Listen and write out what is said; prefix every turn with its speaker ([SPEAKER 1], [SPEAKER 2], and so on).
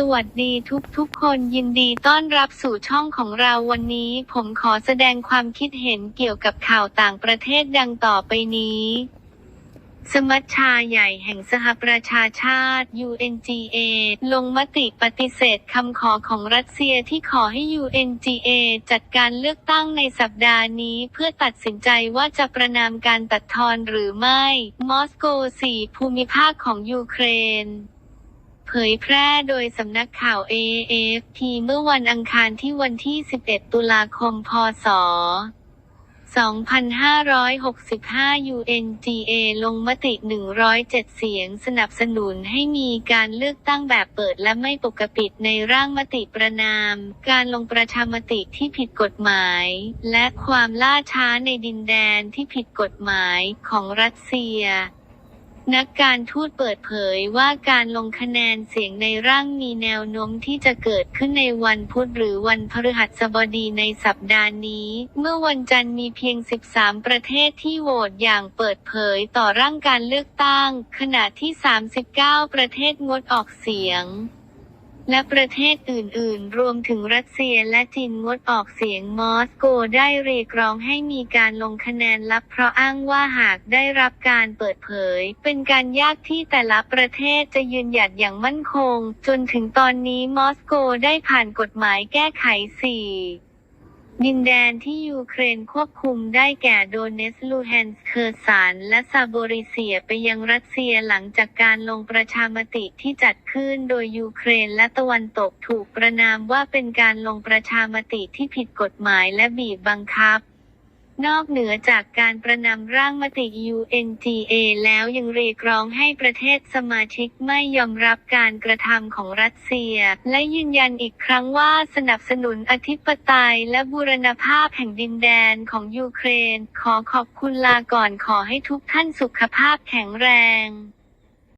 [SPEAKER 1] สวัสดีทุกทุกๆคนยินดีต้อนรับสู่ช่องของเราวันนี้ ผมขอแสดงความคิดเห็นเกี่ยวกับข่าวต่างประเทศดังต่อไปนี้ สมัชชาใหญ่แห่งสหประชาชาติ UNGA ลงมติปฏิเสธคำขอของรัสเซียที่ขอให้ UNGA จัดการเลือกตั้งในสัปดาห์นี้เพื่อตัดสินใจว่าจะประนามการตัดทอนหรือไม่ มอสโก 4 ภูมิภาคของยูเครน เผยแพร่โดยสำนักข่าว AFP เมื่อวันอังคารที่วันที่ 11 ตุลาคม พศ 2565 UNGA ลงมติ 107 เสียงสนับสนุนให้มีการเลือกตั้งแบบเปิดและไม่ปกปิดในร่างมติประนาม การลงประชามติที่ผิดกฎหมาย และความล่าช้าในดินแดนที่ผิดกฎหมายของรัสเซีย นักการทูตเปิดเผยว่าการลงคะแนนเสียงในร่างมีแนวโน้มที่จะเกิดขึ้นในวันพุธหรือวันพฤหัสบดีในสัปดาห์นี้ เมื่อวันจันทร์มีเพียง 13 ประเทศที่โหวตอย่างเปิดเผยต่อร่างการเลือกตั้ง ขณะที่ 39 ประเทศงดออกเสียง และประเทศอื่นๆ รวมถึงรัสเซียและจีนงดออกเสียงมอสโกได้เรียกร้องให้มีการลงคะแนนลับเพราะอ้างว่าหากได้รับการเปิดเผย เป็นการยากที่แต่ละประเทศจะยืนหยัดอย่างมั่นคง จนถึงตอนนี้มอสโกได้ผ่านกฎหมายแก้ไขสี่ ดินแดนที่ยูเครนควบคุมได้แก่โดเนสลูแฮนส์เคอร์สานและซาโบริเซียไปยังรัสเซียหลังจากการลงประชามติที่จัดขึ้นโดยยูเครนและตะวันตกถูกประนามว่าเป็นการลงประชามติที่ผิดกฎหมายและบีบบังคับ นอกเหนือจากการประนามร่างมติ UNGA แล้วยังเรียกร้องให้ประเทศสมาชิกไม่ยอมรับการกระทำของรัสเซีย และยืนยันอีกครั้งว่าสนับสนุนอธิปไตยและบูรณภาพแห่งดินแดนของยูเครน ขอขอบคุณลาก่อนขอให้ทุกท่านสุขภาพแข็งแรง